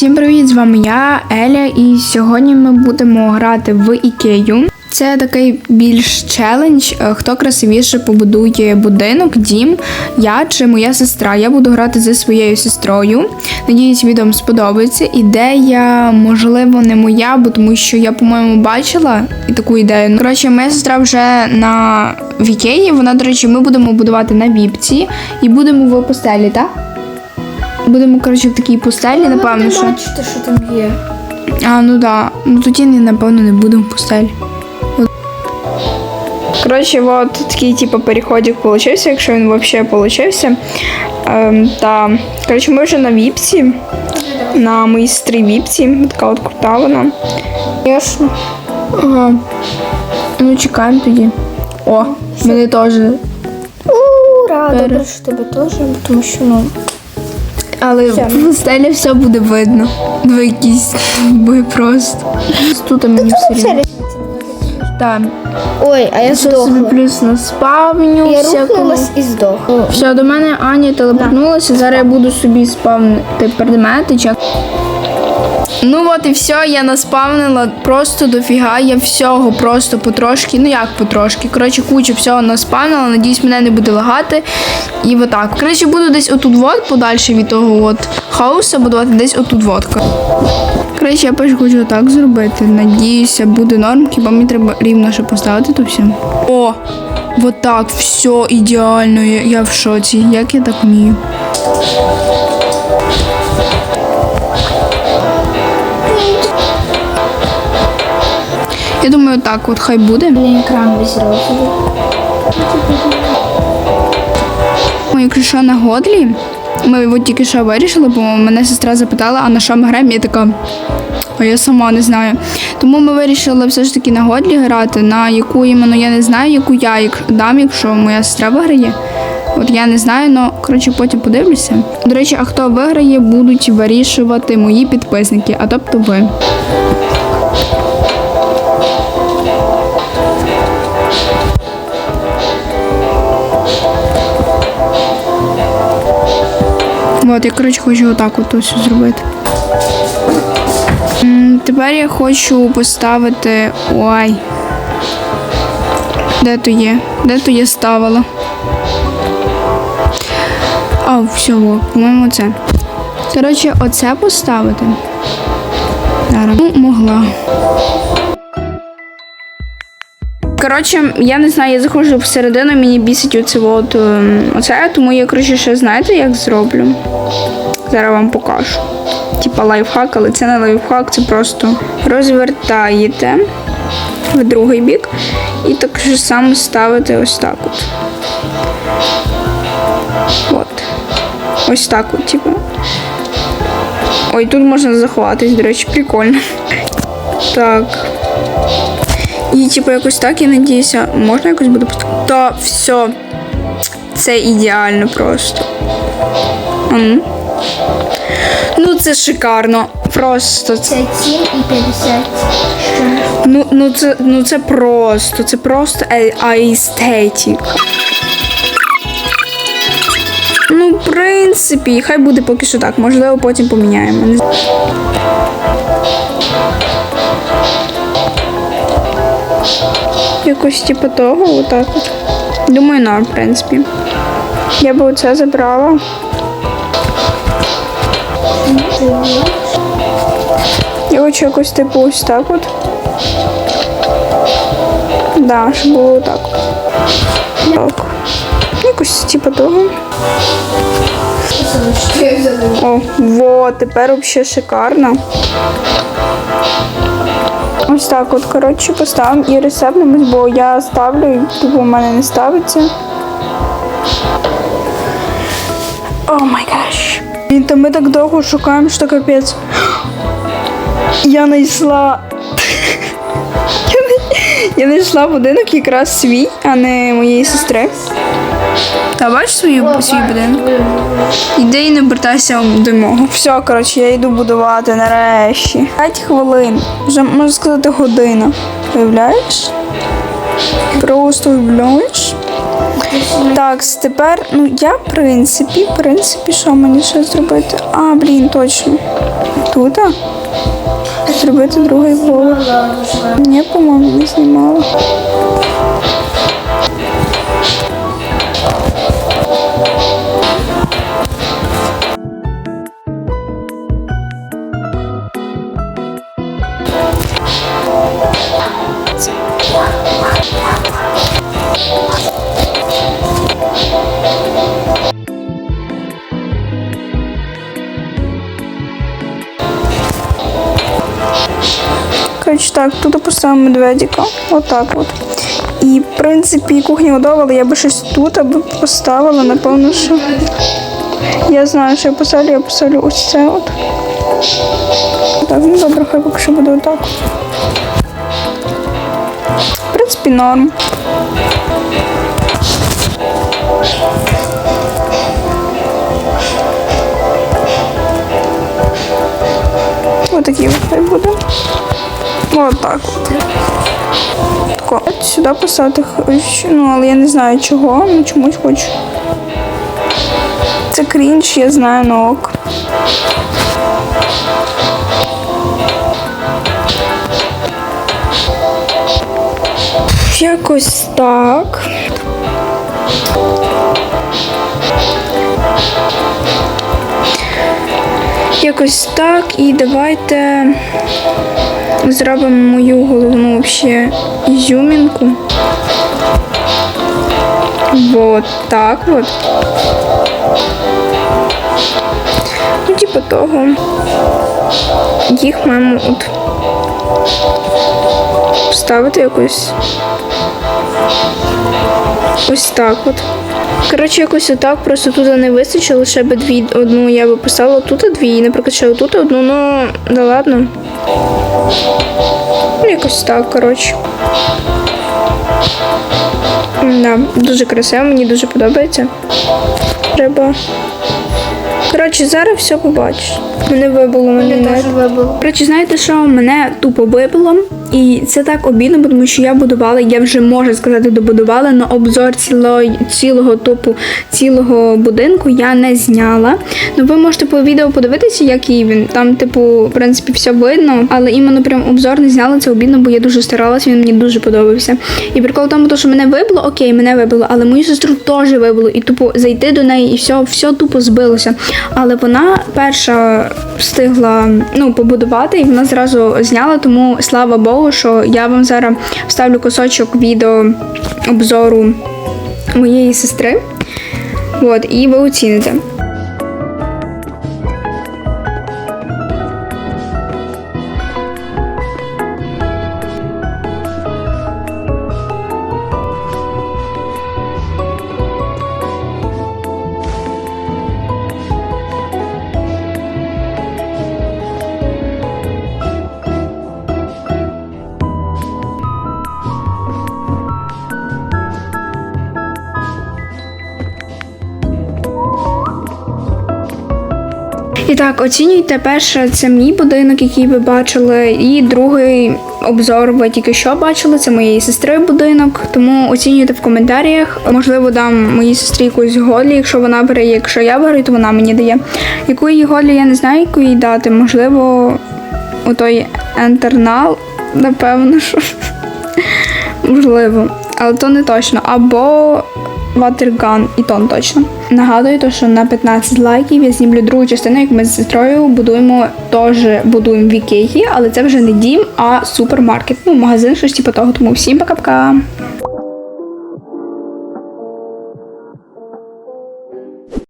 Всім привіт! З вами я, Еля, і сьогодні ми будемо грати в Ікею. Це такий більш челендж, е, хто красивіше побудує будинок, дім, я чи моя сестра. Я буду грати зі своєю сестрою. Надіюсь, відео сподобається. Ідея, можливо, не моя, бо тому що я, по-моєму, бачила і таку ідею. Ну, Коротше, моя сестра вже на в Ікеї. Вона, до речі, ми будемо будувати на віпці і будемо в постелі, так? Будемо, коротше, в такій постелі, напевно, що. бачите, що там є. А, ну да. Ну тоді, напевно, не будемо в постелі. Коротше, от такий, типу, переходик получився, якщо він взагалі получився. Ем, та, коротше, ми вже на віпсі. На моїй сестрі віпсі. Така от крута вона. Звісно. Ага. Ну, чекаємо тоді. О, мене теж. Ура, добре, що тебе теж, тому що ну. Але Все. в стелі все буде видно. Ви якісь ви просто. Тут мені все рівно. Так. Ой, а я Я собі здохла. плюс на спавню. Я всякого. рухнулась і здохла. Все, до мене Аня телепортнулася. Зараз я буду собі спавнити предмети. Чек. Ну от і все, я наспавнила просто дофіга. Я всього просто потрошки. Ну як потрошки. Коротше, кучу всього наспавнила. Надіюсь, мене не буде лагати. І отак. Коротше, буду десь отут вот, подальше від того от хаоса, будувати десь отут водка. Коротше, я перш хочу так зробити. Надіюся, буде норм, хіба мені треба рівно ще поставити то все. О! Вот так, все ідеально. Я в шоці. Як я так вмію? Я думаю, так от хай буде. Блін, екран весь розовий. Ну, Якщо на годлі, ми от тільки що вирішили, бо мене сестра запитала, а на що ми граємо, я така. А я сама не знаю. Тому ми вирішили все ж таки на годлі грати, на яку іменно я не знаю, яку я дам, якщо моя сестра виграє. От я не знаю, але коротше потім подивлюся. До речі, а хто виграє, будуть вирішувати мої підписники, а тобто ви. От, я коротше хочу отак от ось зробити. Тепер я хочу поставити. Ой. Де то є? Де то я ставила? А, все, по-моєму, це. Коротше, оце поставити. Зараз. Ну, могла. Коротше, я не знаю, я заходжу всередину, мені бісить оце от, ем, оце, тому я, коротше, ще знаєте, як зроблю. Зараз вам покажу. Типа лайфхак, але це не лайфхак, це просто розвертаєте в другий бік і так же само ставите ось так от. От. Ось так от, типу. Ой, тут можна заховатись, до речі, прикольно. Так. І типу якось так, я надіюся, можна якось буде поставити? Та все. Це ідеально просто. А ну. Це шикарно. Просто це. 57 і 50. Ну, ну це ну це просто. Це просто аестетик. Ну, в принципі, хай буде поки що так. Можливо, потім поміняємо. Якось типу того, отак от. Думаю, норм, в принципі. Я би оце забрала. Я хочу якось типу ось так от. Да, щоб було так. Так. Якось типу того. О, вот, тепер взагалі шикарно. Ось так от, коротше, поставимо і ресепнемось, бо я ставлю, і типу у мене не ставиться. О май гаш. І та ми так довго шукаємо, що капець. Я знайшла. Я знайшла будинок якраз свій, а не моєї сестри. Та бачиш свою, свій будинок? Іди і не обертайся до мого. Все, коротше, я йду будувати нарешті. 5 хвилин. Вже можна сказати година. Уявляєш? Просто уявляєш? Так, тепер, ну я в принципі, в принципі, що мені ще зробити? А, блін, точно. Тут? а? Зробити другий поверх. Ні, по-моєму, не знімала. Так, тут поставимо медведика. Отак от. І, в принципі, кухня готова, я би щось тут аби поставила, напевно, що. Я знаю, що я поставлю, я поставлю ось це от. Так, ну добре, хай поки що буде отак. В принципі, норм. Отакий от хай буде. Отак от. Тако. От Сюди хоч- ну, але я не знаю чого, ну чомусь хочу. Це крінж, я знаю, но ок. Якось так. Якось так. І давайте зробимо мою головну ще ізюмінку. Вот так вот. Ну, типу того. Їх маємо от вставити якось. Ось так от. Коротше, якось отак, просто тут не вистачило, ще би дві одну я би писала тут дві, і, наприклад, ще тут одну, ну да ладно. Ну, якось так, коротше. Да, дуже красиво, мені дуже подобається. Треба. Коротше, зараз все побачиш. Мене вибило, мене не. Теж вибило. Коротше, знаєте що? Мене тупо вибило. І це так обідно, тому що я будувала, я вже можу сказати, добудувала, але обзор цілого, цілого тупу, цілого будинку я не зняла. Ну ви можете по відео подивитися, який він. Там, типу, в принципі, все видно, але іменно прям обзор не зняла, це обідно, бо я дуже старалась, він мені дуже подобався. І прикол в тому, що мене вибило, окей, мене вибило, але мою сестру теж вибило. І тупо зайти до неї, і все, все тупо збилося. Але вона перша встигла ну, побудувати, і вона зразу зняла, тому слава Богу, що я вам зараз вставлю кусочок відео обзору моєї сестри. От, і ви оціните. І так, оцінюйте перше, це мій будинок, який ви бачили, і другий обзор ви тільки що бачили. Це моєї сестри будинок. Тому оцінюйте в коментарях. Можливо, дам моїй сестрі якусь голі, якщо вона бере, якщо я беру, то вона мені дає. Яку їй голі, я не знаю, яку їй дати. Можливо, отой ентернал, напевно, що можливо, але то не точно. Або Ватерган, і тон точно. Нагадую, то, що на 15 лайків я знімлю другу частину, як ми з сестрою будуємо теж будуємо в Ікеї, але це вже не дім, а супермаркет. Ну, магазин, щось типу того. Тому всім пока-пока.